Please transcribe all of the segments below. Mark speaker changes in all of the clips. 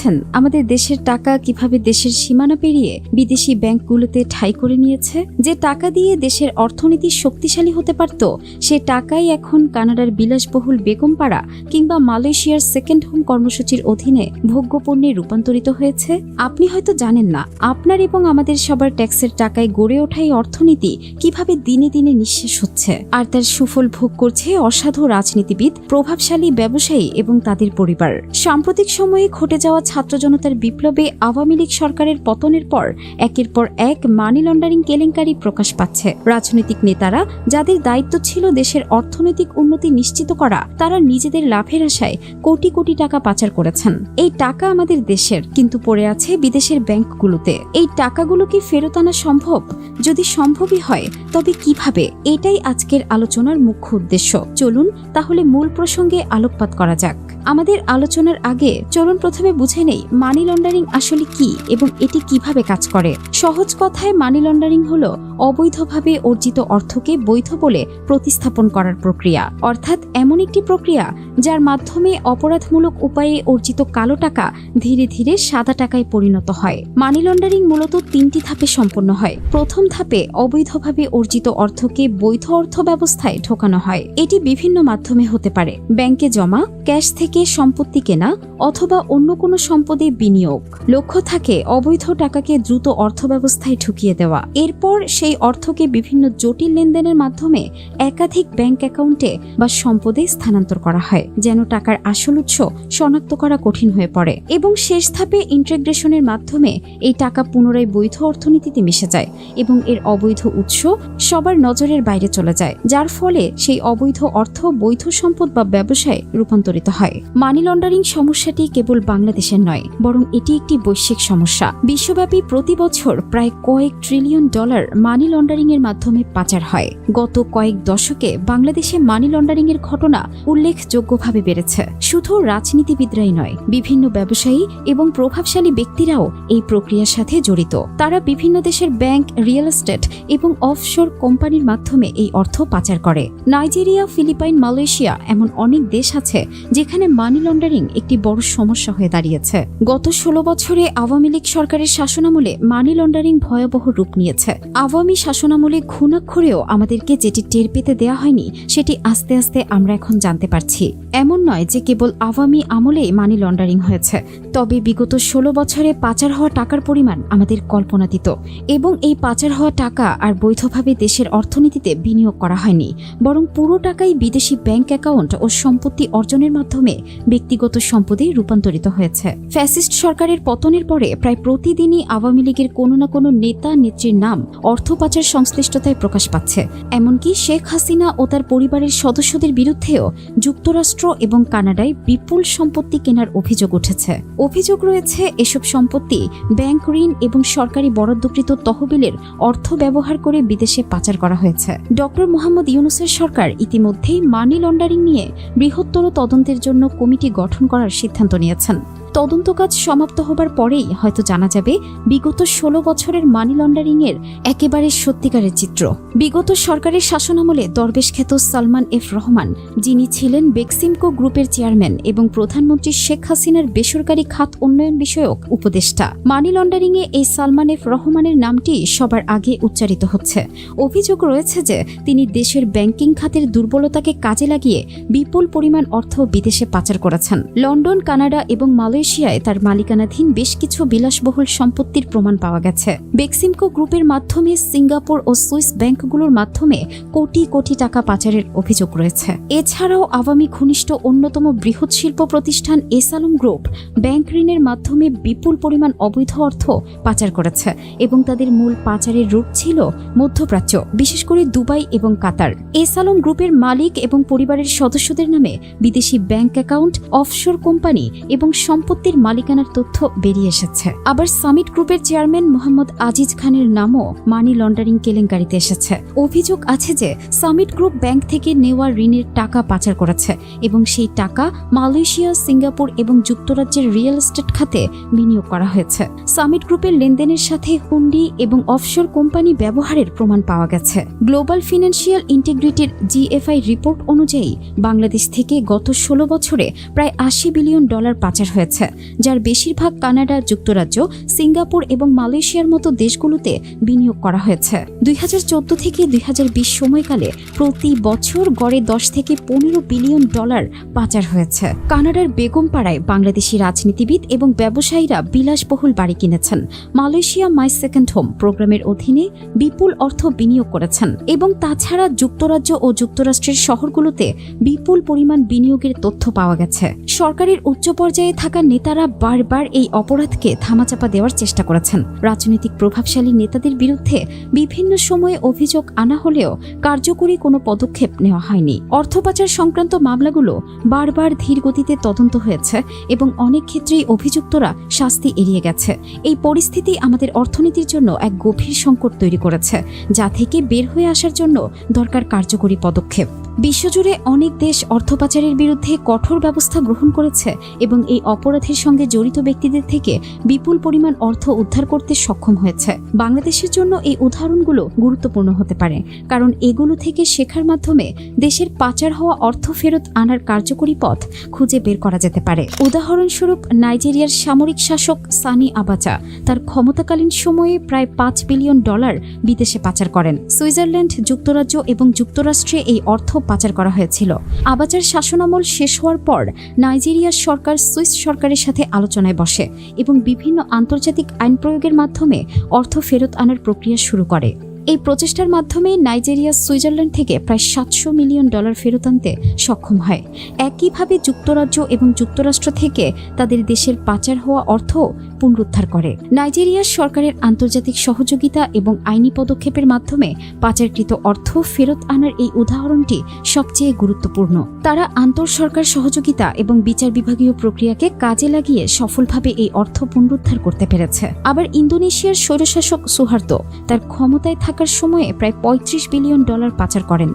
Speaker 1: দেখেছেন আমাদের দেশের টাকা কীভাবে দেশের সীমানা পেরিয়ে বিদেশি ব্যাংকগুলোতে ঠাঁই করে নিয়েছে? যে টাকা দিয়ে দেশের অর্থনীতি শক্তিশালী হতে পারত, সে টাকাই এখন কানাডার বিলাসবহুল বেগমপাড়া কিংবা মালয়েশিয়ার সেকেন্ড হোম কর্মসূচির অধীনে ভোগ্যপণ্যে রূপান্তরিত হয়েছে। আপনি হয়তো জানেন না, আপনার এবং আমাদের সবার ট্যাক্সের টাকায় গড়ে ওঠা এই অর্থনীতি কীভাবে দিনে দিনে নিঃশেষ হচ্ছে। আর তার সুফল ভোগ করছে অসাধু রাজনীতিবিদ, প্রভাবশালী ব্যবসায়ী এবং তাদের পরিবার। সাম্প্রতিক সময়ে ঘটে যাওয়া ছাত্র জনতার বিপ্লবে আওয়ামী লীগ সরকারের পতনের পর একের পর এক মানি লন্ডারিং কেলেঙ্কারি প্রকাশ পাচ্ছে। রাজনৈতিক নেতারা যাদের দায়িত্ব ছিল দেশের অর্থনৈতিক উন্নতি নিশ্চিত করা, তারা নিজেদের লাভের আশায় কোটি কোটি টাকা পাচার করেছেন। এই টাকা আমাদের দেশের, কিন্তু পড়ে আছে বিদেশের ব্যাংকগুলোতে। এই টাকাগুলো কি ফেরত আনা সম্ভব? যদি সম্ভবই হয়, তবে কীভাবে? এটাই আজকের আলোচনার মুখ্য উদ্দেশ্য। চলুন তাহলে মূল প্রসঙ্গে আলোকপাত করা যাক। আমাদের আলোচনার আগে চলুন প্রথমে বুঝে নেই মানি লন্ডারিং আসলে কি এবং এটি কীভাবে কাজ করে। সহজ কথায় মানি লন্ডারিং হল অবৈধভাবে অর্জিত অর্থকে বৈধ বলে প্রতিস্থাপন করার প্রক্রিয়া। অর্থাৎ এমন একটি প্রক্রিয়া যার মাধ্যমে অপরাধমূলক উপায়ে অর্জিত কালো টাকা ধীরে ধীরে সাদা টাকায় পরিণত হয়। মানি লন্ডারিং মূলত তিনটি ধাপে সম্পন্ন হয়। প্রথম ধাপে অবৈধভাবে অর্জিত অর্থকে বৈধ অর্থ ব্যবস্থায় ঢোকানো হয়। এটি বিভিন্ন মাধ্যমে হতে পারে। ব্যাংকে জমা, ক্যাশ থেকে সম্পত্তি কেনা অথবা অন্য কোনো সম্পদে বিনিয়োগ। লক্ষ্য থাকে অবৈধ টাকাকে দ্রুত অর্থ ব্যবস্থায় ঢুকিয়ে দেওয়া। এরপর সেই অর্থকে বিভিন্ন জটিল লেনদেনের মাধ্যমে একাধিক ব্যাংক অ্যাকাউন্টে বা সম্পদে স্থানান্তর করা হয়, যেন টাকার আসল উৎস শনাক্ত করা কঠিন হয়ে পড়ে এবং শেষ ধাপে ইন্টিগ্রেশনের মাধ্যমে এই টাকা পুনরায় বৈধ অর্থনীতিতে মিশে যায় এবং এর অবৈধ উৎস সবার নজরের বাইরে চলে যায়, যার ফলে সেই অবৈধ অর্থ বৈধ সম্পদ বা ব্যবসায় রূপান্তরিত হয়। মানি লন্ডারিং সমস্যাটি কেবল বাংলাদেশের নয়, বরং এটি একটি বৈশ্বিক সমস্যা। বিশ্বব্যাপী প্রতি বছর প্রায় কয়েক ট্রিলিয়ন ডলার মানি লন্ডারিং এর মাধ্যমে পাচার হয়। গত কয়েক দশকে বাংলাদেশে মানি লন্ডারিং এর ঘটনা উল্লেখযোগ্যভাবে বেড়েছে। শুধু রাজনীতিবিদরাই নয়, বিভিন্ন ব্যবসায়ী এবং প্রভাবশালী ব্যক্তিরাও এই প্রক্রিয়ার সাথে জড়িত। তারা বিভিন্ন দেশের ব্যাংক, রিয়েল এস্টেট এবং অফশোর কোম্পানির মাধ্যমে এই অর্থ পাচার করে। নাইজেরিয়া, ফিলিপাইন, মালয়েশিয়া এমন অনেক দেশ আছে যেখানে মানি লন্ডারিং একটি বড় সমস্যা হয়ে দাঁড়িয়েছে। গত ষোলো বছরে আওয়ামী লীগ সরকারের শাসনামলে মানি লন্ডারিং ভয়াবহ রূপ নিয়েছে। আওয়ামী শাসনামলে ঘুণাক্ষরেও আমাদেরকে যেটি টের পেতে দেয়া হয়নি, সেটি আস্তে আস্তে আমরা এখন জানতে পারছি। এমন নয় যে কেবল আওয়ামী আমলে মানি লন্ডারিং হয়েছে, তবে বিগত ষোলো বছরে পাচার হওয়া টাকার পরিমাণ আমাদের কল্পনাতীত এবং এই পাচার হওয়া টাকা আর বৈধভাবে দেশের অর্থনীতিতে বিনিয়োগ করা হয়নি, বরং পুরো টাকাই বিদেশি ব্যাংক অ্যাকাউন্ট ও সম্পত্তি অর্জনের মাধ্যমে ব্যক্তিগত সম্পদে রূপান্তরিত হয়েছে। ফ্যাসিস্ট সরকারের পতনের পরে প্রায় প্রতিদিনই আওয়ামী লীগের কোনো না কোনো নেতা নেত্রীর নাম অর্থ পাচার সংশ্লিষ্টতায় প্রকাশ পাচ্ছে। এমনকি শেখ হাসিনা ও তার পরিবারের সদস্যদের বিরুদ্ধেও যুক্তরাষ্ট্র এবং কানাডায় বিপুল সম্পত্তি কেনার অভিযোগ উঠেছে। অভিযোগ রয়েছে, এসব সম্পত্তি ব্যাংক ঋণ এবং সরকারি বরাদ্দকৃত তহবিলের অর্থ ব্যবহার করে বিদেশে পাচার করা হয়েছে। ডক্টর মোহাম্মদ ইউনুসের সরকার ইতিমধ্যেই মানি লন্ডারিং নিয়ে বৃহত্তর তদন্তের জন্য কমিটি গঠন করার সিদ্ধান্ত নিয়েছেন। তদন্ত কাজ সমাপ্ত হবার পরেই হয়তো জানা যাবে বিগত ষোলো বছরের মানি লন্ডারিং এর একেবারে সত্যিকারের চিত্র। বিগত সরকারের শাসনামলে দরবেশ খ্যাত সালমান এফ রহমান, যিনি ছিলেন বেক্সিমকো গ্রুপের চেয়ারম্যান এবং প্রধানমন্ত্রী শেখ হাসিনার বেসরকারি খাত উন্নয়ন বিষয়ক উপদেষ্টা। মানি লন্ডারিং এ এই সালমান এফ রহমানের নামটি সবার আগে উচ্চারিত হচ্ছে। অভিযোগ রয়েছে যে তিনি দেশের ব্যাংকিং খাতের দুর্বলতাকে কাজে লাগিয়ে বিপুল পরিমাণ অর্থ বিদেশে পাচার করেছেন। লন্ডন, কানাডা এবং মালয়েশিয়ায় তার মালিকানাধীন বেশ কিছু বিলাসবহুল সম্পত্তির প্রমাণ পাওয়া গেছে। বেক্সিমকো গ্রুপের মাধ্যমে সিঙ্গাপুর ও সুইস ব্যাংকগুলোর মাধ্যমে কোটি কোটি টাকা পাচারের অভিযোগ রয়েছে। এছাড়াও আওয়ামী ঘনিষ্ঠ অন্যতম বৃহৎ শিল্প প্রতিষ্ঠান এসালম গ্রুপ ব্যাংক ঋণের মাধ্যমে বিপুল পরিমাণ অবৈধ অর্থ পাচার করেছে এবং তাদের মূল পাচারের রূট ছিল মধ্যপ্রাচ্য, বিশেষ করে দুবাই এবং কাতার। এসালম গ্রুপের মালিক এবং পরিবারের সদস্যদের নামে বিদেশি ব্যাংক অ্যাকাউন্ট, অফশোর কোম্পানি এবং সম্পত্তির মালিকানার তথ্য বেরিয়ে এসেছে। আবার সামিট গ্রুপের চেয়ারম্যান মোহাম্মদ আজিজ খানের নামও মানি লন্ডারিং কেলেঙ্কারিতে এসেছে। অভিযোগ আছে যে, সামিট গ্রুপ ব্যাংক থেকে নেওয়া ঋণের টাকা পাচার করেছে এবং সেই টাকা মালয়েশিয়া, সিঙ্গাপুর এবং যুক্তরাজ্যের রিয়েল এস্টেট খাতে বিনিয়োগ করা হয়েছে। সামিট গ্রুপের লেনদেনের সাথে হুন্ডি এবং অফশোর কোম্পানি ব্যবহারের প্রমাণ পাওয়া গেছে। গ্লোবাল ফিনান্সিয়াল ইন্টিগ্রিটির জিএফআই রিপোর্ট অনুযায়ী বাংলাদেশ থেকে গত ষোলো বছরে প্রায় আশি বিলিয়ন ডলার পাচার হয়েছে। হয়েছে, যার বেশিরভাগ কানাডা যুক্তরাজ্য, সিঙ্গাপুর এবং মালয়েশিয়ার মতো দেশগুলোতে বিনিয়োগ করা হয়েছে। দুই হাজার চোদ্দ থেকে দুই হাজার বিশ সময়কালে প্রতি বছর গড়ে দশ থেকে পনেরো বিলিয়ন ডলার পাচার হয়েছে। কানাডার বেগমপাড়ায় বাংলাদেশি রাজনীতিবিদ এবং ব্যবসায়ীরা বিলাসবহুল বাড়ি কিনেছেন। মালয়েশিয়া মাই সেকেন্ড হোম প্রোগ্রামের অধীনে বিপুল অর্থ বিনিয়োগ করেছেন এবং তাছাড়া যুক্তরাজ্য ও যুক্তরাষ্ট্রের শহরগুলোতে বিপুল পরিমাণ বিনিয়োগের তথ্য পাওয়া গেছে। সরকারের উচ্চ পর্যায়ে থাকা নেতারা বারবার এই অপরাধকে থামাচাপা দেওয়ার চেষ্টা করেছেন। রাজনৈতিক প্রভাবশালী নেতাদের বিরুদ্ধে বিভিন্ন সময়ে অভিযোগ আনা হলেও কার্যকরী কোনো পদক্ষেপ নেওয়া হয়নি। অর্থ পাচার সংক্রান্ত মামলাগুলো বারবার ধীর গতিতে তদন্ত হয়েছে এবং অনেক ক্ষেত্রেই অভিযুক্তরা শাস্তি এড়িয়ে গেছে। এই পরিস্থিতি আমাদের অর্থনীতির জন্য এক গভীর সংকট তৈরি করেছে, যা থেকে বের হয়ে আসার জন্য দরকার কার্যকরী পদক্ষেপ। বিশ্বজুড়ে অনেক দেশ অর্থ পাচারের বিরুদ্ধে কঠোর ব্যবস্থা গ্রহণ করেছে এবং এই অপরাধের সঙ্গে জড়িত ব্যক্তিদের থেকে বিপুল পরিমাণ অর্থ উদ্ধার করতে সক্ষম হয়েছে। বাংলাদেশের জন্য এই উদাহরণগুলো গুরুত্বপূর্ণ হতে পারে, কারণ এগুলো থেকে শেখার মাধ্যমে দেশের পাচার হওয়া অর্থ ফেরত আনার কার্যকরী পথ খুঁজে বের করা যেতে পারে। উদাহরণস্বরূপ নাইজেরিয়ার সামরিক শাসক সানি আবাচা তার ক্ষমতাকালীন সময়ে প্রায় পাঁচ বিলিয়ন ডলার বিদেশে পাচার করেন। সুইজারল্যান্ড, যুক্তরাজ্য এবং যুক্তরাষ্ট্রে এই অর্থ পাচার করা হয়েছিল। আবাচার শাসনামল শেষ হওয়ার পর নাইজেরিয়ার সরকার সুইস সরকারের সাথে আলোচনায় বসে এবং বিভিন্ন আন্তর্জাতিক আইন প্রয়োগের মাধ্যমে অর্থ ফেরত আনার প্রক্রিয়া শুরু করে। এই প্রচেষ্টার মাধ্যমে নাইজেরিয়া, সুইজারল্যান্ড থেকে প্রায় সাতশো মিলিয়ন ডলার ফেরত আনতে সক্ষম হয়। একইভাবে যুক্তরাজ্য এবং যুক্তরাষ্ট্র থেকে তাদের দেশের পাচার হওয়া অর্থ পুনরুদ্ধার করে। নাইজেরিয়ার সরকারের আন্তর্জাতিক সহযোগিতা এবং আইনি পদক্ষেপের মাধ্যমে পাচারকৃত অর্থ ফেরত আনার এই উদাহরণটি সবচেয়ে গুরুত্বপূর্ণ। তারা আন্তর সরকার সহযোগিতা এবং বিচার বিভাগীয় প্রক্রিয়াকে কাজে লাগিয়ে সফলভাবে এই অর্থ পুনরুদ্ধার করতে পেরেছে। আবার ইন্দোনেশিয়ার স্বৈরশাসক সুহার্তো তার ক্ষমতায় থাকার সময়ে প্রায় পঁয়ত্রিশ বিলিয়ন ডলার পাচার করেন।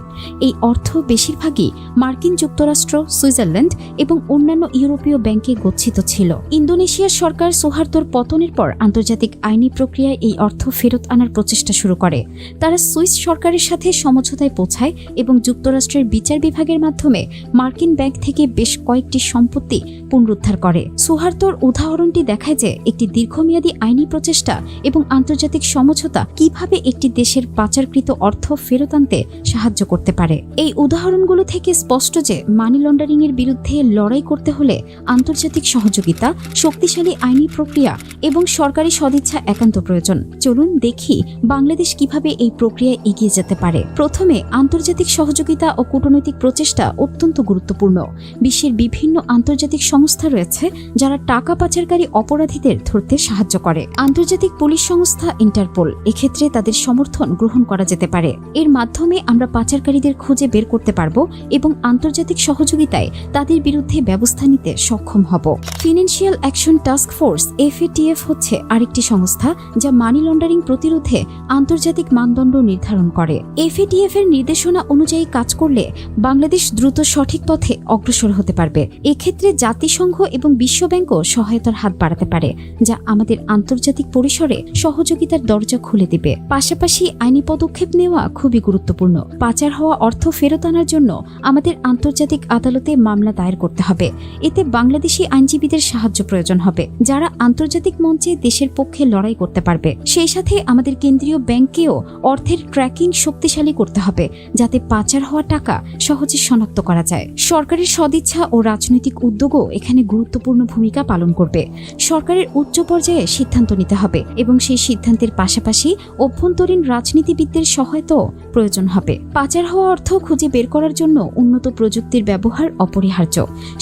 Speaker 1: এই অর্থ বেশিরভাগই মার্কিন যুক্তরাষ্ট্র, সুইজারল্যান্ড এবং অন্যান্য ইউরোপীয় ব্যাংকে গচ্ছিত ছিল। ইন্দোনেশিয়ার সরকার সুহার্তোর পতনের পর আন্তর্জাতিক আইনি প্রক্রিয়ায় এই অর্থ ফেরত আনার প্রচেষ্টা শুরু করে। তারা সুইস সরকারের সাথে সমঝোতায় পৌঁছায় এবং যুক্তরাষ্ট্রের বিচার বিভাগের মাধ্যমে মার্কিন ব্যাংক থেকে বেশ কয়েকটি সম্পত্তি পুনরুদ্ধার করে। সুহার্তোর উদাহরণটি দেখায় যে একটি দীর্ঘমেয়াদী আইনি প্রচেষ্টা এবং আন্তর্জাতিক সমঝোতা কীভাবে একটি দেশের পাচারকৃত অর্থ ফেরত আনতে সাহায্য করতে পারে। এই উদাহরণগুলো থেকে স্পষ্ট যে মানি লন্ডারিং এর বিরুদ্ধে লড়াই করতে হলে আন্তর্জাতিক সহযোগিতা, শক্তিশালী আইনি প্রক্রিয়া এবং সরকারি সদিচ্ছা একান্ত প্রয়োজন। চলুন দেখি বাংলাদেশ কীভাবে এই প্রক্রিয়ায় এগিয়ে যেতে পারে। প্রথমে আন্তর্জাতিক সহযোগিতা ও কূটনৈতিক প্রচেষ্টা অত্যন্ত গুরুত্বপূর্ণ। বিশ্বের বিভিন্ন আন্তর্জাতিক সংস্থা রয়েছে যারা টাকা পাচারকারী অপরাধীদের ধরতে সাহায্য করে। আন্তর্জাতিক পুলিশ সংস্থা ইন্টারপোল এক্ষেত্রে তাদের সমর্থন গ্রহণ করা যেতে পারে। এর মাধ্যমে আমরা পাচারকারীদের খুঁজে বের করতে পারব এবং আন্তর্জাতিক সহযোগিতায় তাদের বিরুদ্ধে ব্যবস্থা নিতে সক্ষম হব। Financial action task force FATF হচ্ছে আরেকটি সংস্থা যা মানি লন্ডারিং প্রতিরোধে আন্তর্জাতিক মানদণ্ড নির্ধারণ করে। এফএটিএফ এর নির্দেশনা অনুযায়ী কাজ করলে বাংলাদেশ দ্রুত সঠিক পথে অগ্রসর হতে পারবে। এক্ষেত্রে জাতিসংঘ এবং বিশ্বব্যাংকও সহায়তার হাত বাড়াতে পারে, যা আমাদের আন্তর্জাতিক পরিসরে সহযোগিতার দরজা খুলে দিবে। পাশাপাশি আইনি পদক্ষেপ নেওয়া খুবই গুরুত্বপূর্ণ। পাচার হওয়া অর্থ ফেরত আনার জন্য আমাদের আন্তর্জাতিক আদালতে মামলা দায়ের করতে হবে। এতে বাংলাদেশি আইনজীবীদের সাহায্য প্রয়োজন হবে, যারা আন্তর্জাতিক মঞ্চে দেশের পক্ষে লড়াই করতে পারবে। সেই সাথে আমাদের কেন্দ্রীয় ব্যাংকেও অর্থের ট্র্যাকিং শক্তিশালী করতে হবে, যাতে পাচার হওয়া টাকা সহজে শনাক্ত করা যায়। সরকারের সদিচ্ছা ও রাজনৈতিক উদ্যোগও এখানে গুরুত্বপূর্ণ ভূমিকা পালন করবে। সরকারের উচ্চ পর্যায়ে সিদ্ধান্ত নিতে হবে এবং সেই সিদ্ধান্তের পাশাপাশি অভ্যন্তরীণ রাজনীতিবিদদের সহায়তাও প্রয়োজন হবে। পাচার হওয়া অর্থ খুঁজে বের করার জন্য উন্নত প্রযুক্তির ব্যবহার অপরিহার্য।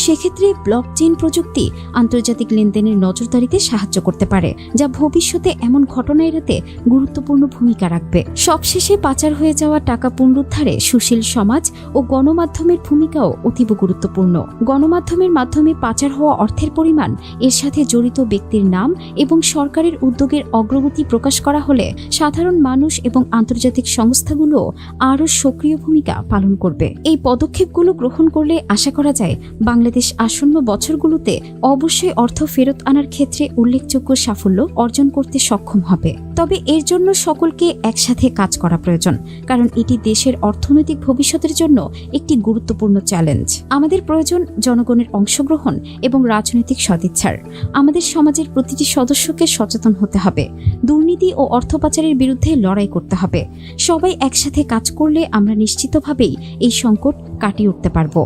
Speaker 1: সেক্ষেত্রে ব্লকচেইন প্রযুক্তি আন্তর্জাতিক লেনদেনের নজরদারিতে সাহায্য করতে পারে, যা ভবিষ্যতে এমন ঘটনা এড়াতে গুরুত্বপূর্ণ ভূমিকা রাখবে। সবশেষে পাচার হয়ে যাওয়া টাকা পুনরুদ্ধারে সুশীল সমাজ ও গণমাধ্যমের ভূমিকাও অতীব গুরুত্বপূর্ণ। গণমাধ্যমের মাধ্যমে পাচার হওয়া অর্থের পরিমাণ, এর সাথে জড়িত ব্যক্তির নাম এবং সরকারের উদ্যোগের অগ্রগতি প্রকাশ করা হলে সাধারণ মানুষ এবং আন্তর্জাতিক সংস্থাগুলো আরও সক্রিয় ভূমিকা পালন করবে। এই পদক্ষেপগুলো গ্রহণ করলে আশা করা যায় বাংলাদেশ আসন্ন বছরগুলোতে অবশ্যই অর্থ ফেরত আনার ক্ষেত্রে উল্লেখযোগ্য সাফল্য অর্জন করতে সক্ষম হবে। তবে এর জন্য সকলকে একসাথে কাজ করা প্রয়োজন, কারণ এটি দেশের অর্থনৈতিক ভবিষ্যতের জন্য একটি গুরুত্বপূর্ণ চ্যালেঞ্জ। আমাদের প্রয়োজন জনগণের অংশগ্রহণ এবং রাজনৈতিক সদিচ্ছার। আমাদের সমাজের প্রতিটি সদস্যকে সচেতন হতে হবে। দুর্নীতি ও অর্থ পাচারের বিরুদ্ধে লড়াই করতে হবে। সবাই একসাথে কাজ করলে আমরা নিশ্চিতভাবেই এই সংকট কাটিয়ে উঠতে পারব।